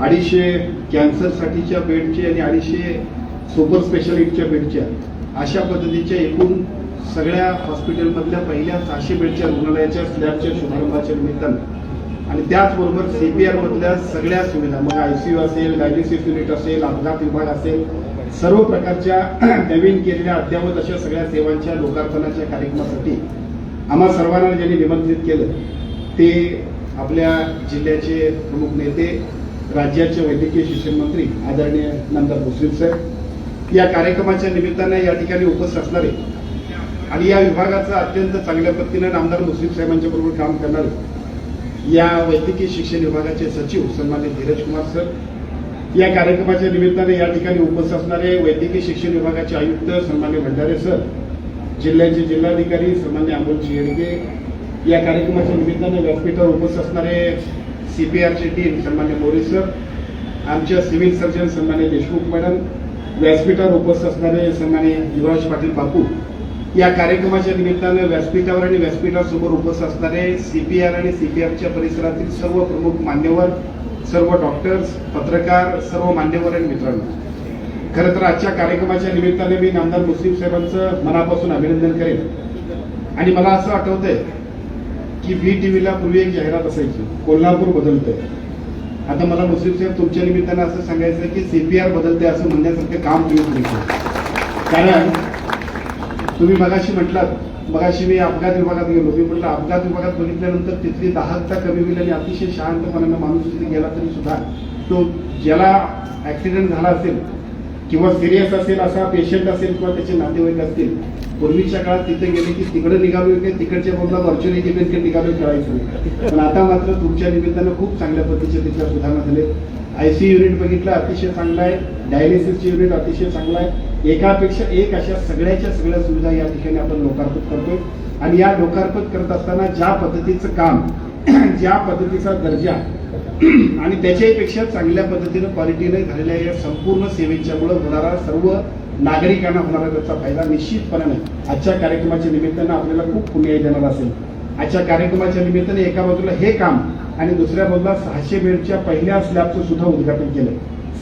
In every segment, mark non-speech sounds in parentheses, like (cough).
अडीचशे कॅन्सरसाठीच्या बेडचे आणि अडीचशे सुपर स्पेशालिटीच्या बेडच्या अशा पद्धतीच्या एकूण सगळ्या हॉस्पिटलमधल्या पहिल्या सहाशे बेडच्या रुग्णालयाच्या स्लॅबच्या शुभारंभाच्या निमित्तानं आणि त्याचबरोबर सीपीआर मधल्या सगळ्या सुविधा मग आयसीयू असेल डायलिसिस युनिट असेल अपघात विभाग असेल सर्व प्रकारच्या (clears throat) नवीन केलेल्या अद्यावत अशा सगळ्या सेवांच्या लोकार्पणाच्या कार्यक्रमासाठी आम्हा सर्वांना ज्यांनी निमंत्रित केलं ते आपल्या जिल्ह्याचे प्रमुख नेते राज्याचे वैद्यकीय शिक्षण मंत्री आदरणीय नंदा भोसरील साहेब या कार्यक्रमाच्या निमित्ताने या ठिकाणी उपस्थित असणारे आणि या विभागाचं अत्यंत चांगल्या पद्धतीनं आमदार मुस्लिम साहेबांच्या बरोबर काम करणारे या वैद्यकीय शिक्षण विभागाचे सचिव सन्मान्य धीरज कुमार सर या कार्यक्रमाच्या निमित्ताने या ठिकाणी उपस्थित असणारे वैद्यकीय शिक्षण विभागाचे आयुक्त सन्मान्य भंडारे सर जिल्ह्याचे जिल्हाधिकारी सन्मान्य अमोल येडगे या कार्यक्रमाच्या निमित्ताने व्यासपीठावर उपस्थित असणारे सीपीआरचे डीन सन्मान्य मोरे सर आमच्या सिव्हिल सर्जन सन्मान्य देशमुख मॅडम व्यासपीठावर उपस्थित असणारे सन्मान्य युवराज पाटील बापू या कार्यक्रमाच्या निमित्तानं व्यासपीठावर आणि व्यासपीठासमोर उपस्थित असणारे सीपीआर आणि सीपीआरच्या परिसरातील सर्व प्रमुख मान्यवर सर्व डॉक्टर्स पत्रकार सर्व मान्यवर आणि मित्रांनो. खरं तर आजच्या कार्यक्रमाच्या निमित्ताने मी नामदार मुस्लिम साहेबांचं मनापासून अभिनंदन करेन. आणि मला असं आठवतंय की व्ही टीव्हीला पूर्वी एक जाहिरात असायची कोल्हापूर बदलतंय आता मला मुस्लिम साहेब तुमच्या निमित्तानं असं सांगायचं की सीपीआर बदलते असं म्हणण्यासारखं काम तुम्ही केलं. कारण तुम्ही मगाशी म्हटलात मगाशी मी अपघात विभागात गेलो मी म्हटलं अपघात विभागात बघितल्यानंतर तिथली दाहकता कमी होईल आणि अतिशय शांतपणानं माणूस तिथे गेला तरी सुद्धा तो ज्याला ऍक्सिडेंट झाला असेल किंवा सिरियस असेल असा पेशंट असेल किंवा त्याचे नातेवाईक असतील पूर्वीच्या काळात तिथे गेले की तिकडे निघावे की तिकडच्या बाजूला व्हर्च्युअली गेले निघावे निघालो नाही. पण आता मात्र तुमच्या निमित्तानं खूप चांगल्या पद्धतीचे तिथल्या सुधारणा झाले. आयसी युनिट बघितलं अतिशय चांगलं आहे. डायलिसिसचे युनिट अतिशय चांगलं आहे. एकापेक्षा एक अशा सगळ्याच्या सगळ्या सुविधा या ठिकाणी आपण लोकार्पण करतोय. आणि या लोकार्पण करत असताना ज्या पद्धतीचं काम (clears throat) ज्या पद्धतीचा दर्जा (clears throat) आणि त्याच्याहीपेक्षा चांगल्या पद्धतीनं क्वालिटीने झालेल्या या संपूर्ण सेवेच्यामुळे होणारा सर्व नागरिकांना होणारा त्याचा फायदा निश्चितपणाने आजच्या कार्यक्रमाच्या निमित्तानं आपल्याला खूप पुण्य देणार असेल. आजच्या कार्यक्रमाच्या निमित्ताने एका बाजूला हे काम आणि दुसऱ्या बाजूला सहाशे बेडच्या पहिल्या स्लॅबचं सुद्धा उद्घाटन केलं.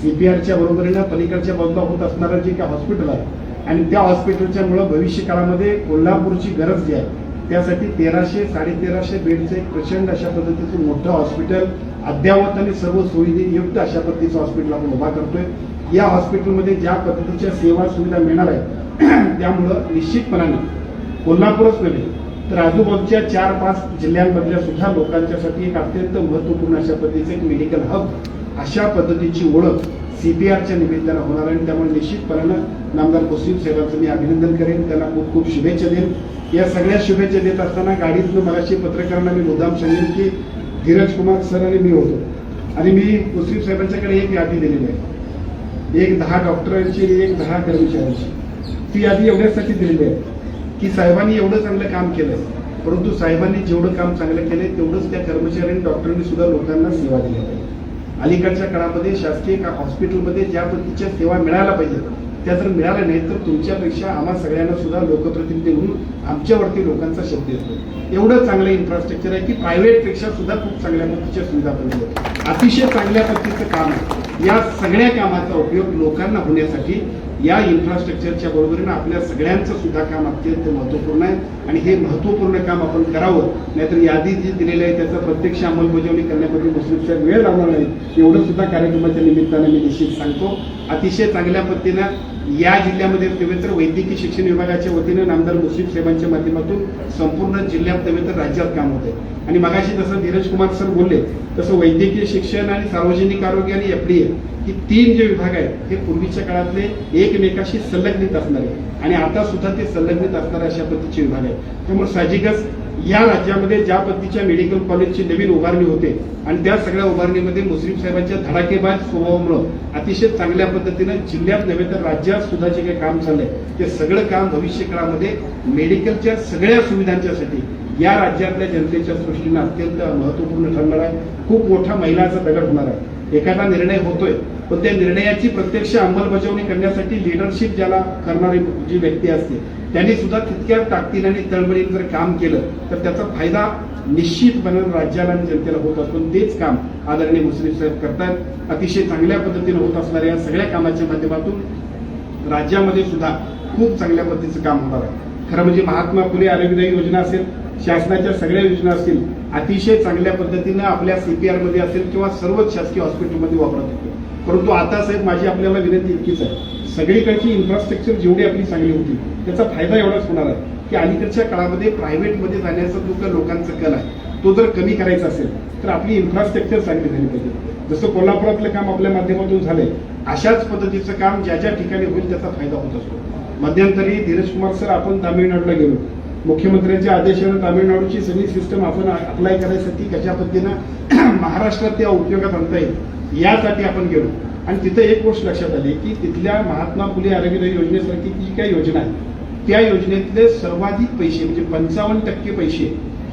सीपीआरच्या बरोबरीनं पलीकडच्या बाजूला होत असणारं जे काही हॉस्पिटल आहे आणि त्या हॉस्पिटलच्या मुळे भविष्य काळामध्ये कोल्हापूरची गरज जी आहे त्यासाठी तेराशे साडेतेराशे बेडचं एक प्रचंड अशा पद्धतीचं मोठं हॉस्पिटल अद्ययावत आणि सर्व सुविधेयुक्त अशा पद्धतीचं हॉस्पिटल आपण उभा करतोय. या हॉस्पिटलमध्ये ज्या पद्धतीच्या सेवा सुविधा मिळणार आहे (clears throat) त्यामुळं निश्चितपणाने कोल्हापूरच नव्हे तर आजूबाजूच्या चार पाच जिल्ह्यांमधल्या सुद्धा लोकांच्यासाठी एक अत्यंत महत्त्वपूर्ण अशा पद्धतीचं एक मेडिकल हब अशा पद्धतीची ओळख सीपीआरच्या निमित्तानं होणार आहे. आणि त्यामुळे निश्चितपणानं नामदार मुस्लिम साहेबांचं मी अभिनंदन करेन. त्यांना खूप खूप शुभेच्छा देईन. या सगळ्या शुभेच्छा देत असताना गाडीतून मलाशी पत्रकारांना मी मुद्दाम सांगेन की धीरज कुमार सर आणि मी होतो आणि मी मुस्लिम साहेबांच्याकडे एक यादी दिलेली आहे. एक दहा डॉक्टरांची आणि एक दहा कर्मचाऱ्यांची. ती यादी एवढ्यासाठी दिलेली आहे की साहेबांनी एवढं चांगलं काम केलं परंतु साहेबांनी जेवढं काम चांगलं केलंय तेवढंच त्या कर्मचारी आणि डॉक्टरांनी सुद्धा लोकांना सेवा दिल्या पाहिजे अलीकडच्या काळामध्ये शासकीय हॉस्पिटलमध्ये ज्या पद्धतीच्या सेवा मिळायला पाहिजे त्या जर मिळाल्या नाही तर तुमच्यापेक्षा आम्हा सगळ्यांना सुद्धा लोकप्रतिनिधी म्हणून आमच्यावरती लोकांचा शब्द येतो. एवढं चांगलं इन्फ्रास्ट्रक्चर आहे की प्रायव्हेटपेक्षा सुद्धा खूप चांगल्या पद्धतीच्या सुविधा बनल्या आहेत. अतिशय चांगल्या पद्धतीचं काम आहे. या सगळ्या कामाचा उपयोग लोकांना होण्यासाठी या इन्फ्रास्ट्रक्चरच्या बरोबरीनं आपल्या सगळ्यांचं सुद्धा काम अत्यंत महत्त्वपूर्ण आहे. आणि हे महत्त्वपूर्ण काम आपण करावं नाहीतर यादी जी दिलेली आहे त्याचं प्रत्यक्ष अंमलबजावणी करण्यामध्ये मुस्लिमच्या वेळ लागणार नाही एवढं सुद्धा कार्यक्रमाच्या निमित्तानं मी निश्चित सांगतो. अतिशय चांगल्या पद्धतीनं या जिल्ह्यामध्ये नव्हे तर वैद्यकीय शिक्षण विभागाच्या वतीनं नामदार मुस्लिम साहेबांच्या माध्यमातून संपूर्ण जिल्ह्यात नव्हे तर राज्यात काम होते आणि मगाशी जसं धीरज कुमार सर बोलले तसं वैद्यकीय शिक्षण आणि सार्वजनिक आरोग्य आणि एफडीए ही तीन जे विभाग आहेत हे पूर्वीच्या काळातले एकमेकाशी संलग्नित असणारे. आणि आता सुद्धा ते संलग्नित असणारे अशा पद्धतीचे विभाग आहेत. त्यामुळे साहजिकच या राज्यामध्ये ज्या पद्धतीच्या मेडिकल कॉलेजची नवीन उभारणी होते आणि त्या सगळ्या उभारणीमध्ये मुस्लिम साहेबांच्या धडाकेबाज स्वभावामुळं अतिशय चांगल्या पद्धतीनं जिल्ह्यात नव्हे तर राज्यात सुद्धा जे काही काम चाललंय ते सगळं काम भविष्य काळामध्ये मेडिकलच्या सगळ्या सुविधांच्यासाठी या राज्यातल्या जनतेच्या दृष्टीनं अत्यंत महत्त्वपूर्ण ठरणार आहे. खूप मोठा महिलाचा दगड होणार आहे. एखादा निर्णय होतोय पण त्या निर्णयाची प्रत्यक्ष अंमलबजावणी करण्यासाठी लिडरशिप ज्याला करणारी जी व्यक्ती असते त्यांनी सुद्धा तितक्या ताकदीने आणि तळमळीने जर काम केलं तर त्याचा फायदा निश्चितपणे राज्याला आणि जनतेला होत असतो. तेच काम आदरणीय मुस्लिम साहेब करतात अतिशय चांगल्या पद्धतीने होत असणाऱ्या या सगळ्या कामाच्या माध्यमातून राज्यामध्ये सुद्धा खूप चांगल्या पद्धतीचं काम होणार आहे. खरं म्हणजे महात्मा फुले आरोग्यदायी योजना असेल शासनाच्या सगळ्या योजना असतील अतिशय चांगल्या पद्धतीनं आपल्या सीपीआरमध्ये असेल किंवा सर्वच शासकीय हॉस्पिटलमध्ये वापरत होते परंतु आता साहेब माझी आपल्याला विनंती इतकीच आहे. सगळीकडची इन्फ्रास्ट्रक्चर जेवढी आपली चांगली होती त्याचा फायदा एवढाच होणार आहे की अलीकडच्या काळामध्ये प्रायव्हेटमध्ये जाण्याचा जो काही लोकांचा कल आहे तो जर कमी करायचा असेल तर आपली इन्फ्रास्ट्रक्चर चांगली झाली पाहिजे. जसं कोल्हापुरातलं काम आपल्या माध्यमातून झालंय अशाच पद्धतीचं काम ज्या ज्या ठिकाणी होईल त्याचा फायदा होत असतो. मध्यंतरी धीरज कुमार सर आपण तामिळनाडूला गेलो. मुख्यमंत्र्यांच्या आदेशानं तामिळनाडूची सगळी सिस्टम आपण अप्लाय करायसाठी कशा पद्धतीनं (clears throat) महाराष्ट्रात त्या उपयोगात आणता येईल यासाठी आपण गेलो. आणि तिथं एक गोष्ट लक्षात आली की तिथल्या महात्मा फुले आरोग्य योजनेसारखी जी काही योजना आहे त्या योजनेतले सर्वाधिक पैसे म्हणजे पंचावन्न टक्के पैसे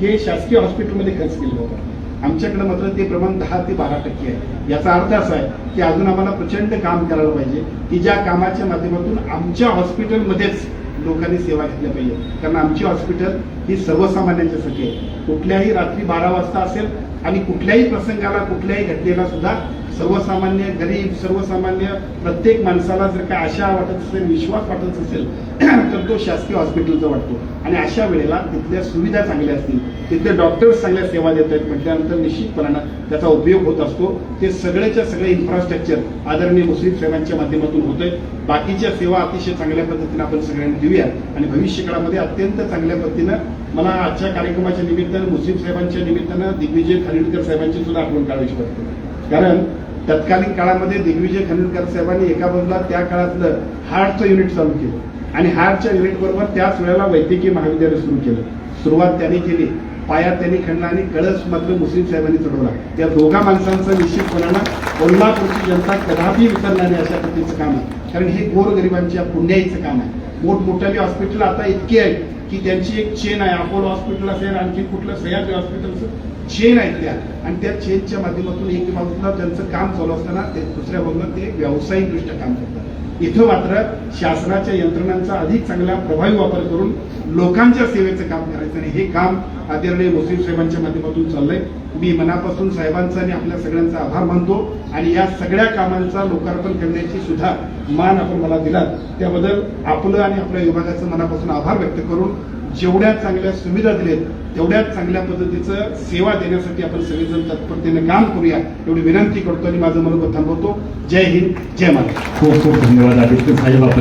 हे शासकीय हॉस्पिटलमध्ये खर्च केले जातात. आमच्याकडे मात्र ते प्रमाण दहा ते बारा टक्के आहे. याचा अर्थ असा आहे की अजून आम्हाला प्रचंड काम करायला पाहिजे की ज्या कामाच्या माध्यमातून आमच्या हॉस्पिटलमध्येच लोकांनी सेवा घेतल्या पाहिजे. कारण आमची हॉस्पिटल ही सर्वसामान्यांच्यासाठी आहे. कुठल्याही रात्री बारा वाजता असेल आणि कुठल्याही प्रसंगाला कुठल्याही घटनेला सुद्धा सर्वसामान्य गरीब सर्वसामान्य प्रत्येक माणसाला जर काय आशा वाटत असेल विश्वास वाटत असेल (clears throat) तर तो शासकीय हॉस्पिटलचा वाटतो. आणि अशा वेळेला तिथल्या सुविधा चांगल्या असतील तिथले डॉक्टर्स चांगल्या सेवा देत आहेत म्हटल्यानंतर निश्चितपणानं त्याचा उपयोग होत असतो. ते सगळ्याच्या सगळे इन्फ्रास्ट्रक्चर आदरणीय मुस्लिम सेवांच्या माध्यमातून होतंय. बाकीच्या सेवा अतिशय चांगल्या पद्धतीने आपण सगळ्यांनी देऊया आणि भविष्य काळामध्ये अत्यंत चांगल्या पद्धतीनं मला आजच्या कार्यक्रमाच्या निमित्तानं मुस्लिम साहेबांच्या निमित्तानं दिग्विजय खानिडकर साहेबांची सुद्धा आठवण काढायची वाटते कारण तत्कालीन काळामध्ये दिग्विजय खानिडकर साहेबांनी एका बाजूला त्या काळातलं हार्टचं युनिट चालू केलं. आणि हार्टच्या युनिट बरोबर त्याच वेळेला वैद्यकीय महाविद्यालय सुरू केलं. सुरुवात त्यांनी केली. पायात त्यांनी खणला आणि कळस मात्र मुस्लिम साहेबांनी चढवला. त्या दोघा माणसांचं निश्चितपणानं कोल्हापूरची जनता कदापि विसरणार नाही अशा पद्धतीचं काम आहे. कारण हे गोरगरिबांच्या पुण्याईचं काम आहे. मोठमोठाली हॉस्पिटल आता इतकी आहेत की त्यांची एक चेन आहे. अपोलो हॉस्पिटल असेल आणखी कुठलं सह्याद्री हॉस्पिटल चेन आहेत त्या. आणि त्या चेनच्या माध्यमातून एक बाजूला त्यांचं काम चालू असताना ते दुसऱ्या बाजूला ते व्यावसायिकदृष्ट्या काम करतात. इथं मात्र शासनाच्या यंत्रणांचा अधिक चांगला प्रभावी वापर करून लोकांच्या सेवेचं काम करायचं. आणि हे काम आदरणीय मुस्लिम साहेबांच्या माध्यमातून चाललंय. मी मनापासून साहेबांचा आणि आपल्या सगळ्यांचा आभार मानतो आणि या सगळ्या कामांचा लोकार्पण करण्याची सुद्धा मान आपण मला दिलात. त्याबद्दल आपलं आणि आपल्या विभागाचं मनापासून आभार व्यक्त करून जेवढ्या चांगल्या सुविधा दिलेत तेवढ्याच चांगल्या पद्धतीचं सेवा देण्यासाठी आपण सगळेजण तत्परतेने काम करूया एवढी विनंती करतो आणि माझं मनोबत थांबवतो. जय हिंद जय महाराज खूप खूप धन्यवाद आदित्य साहेब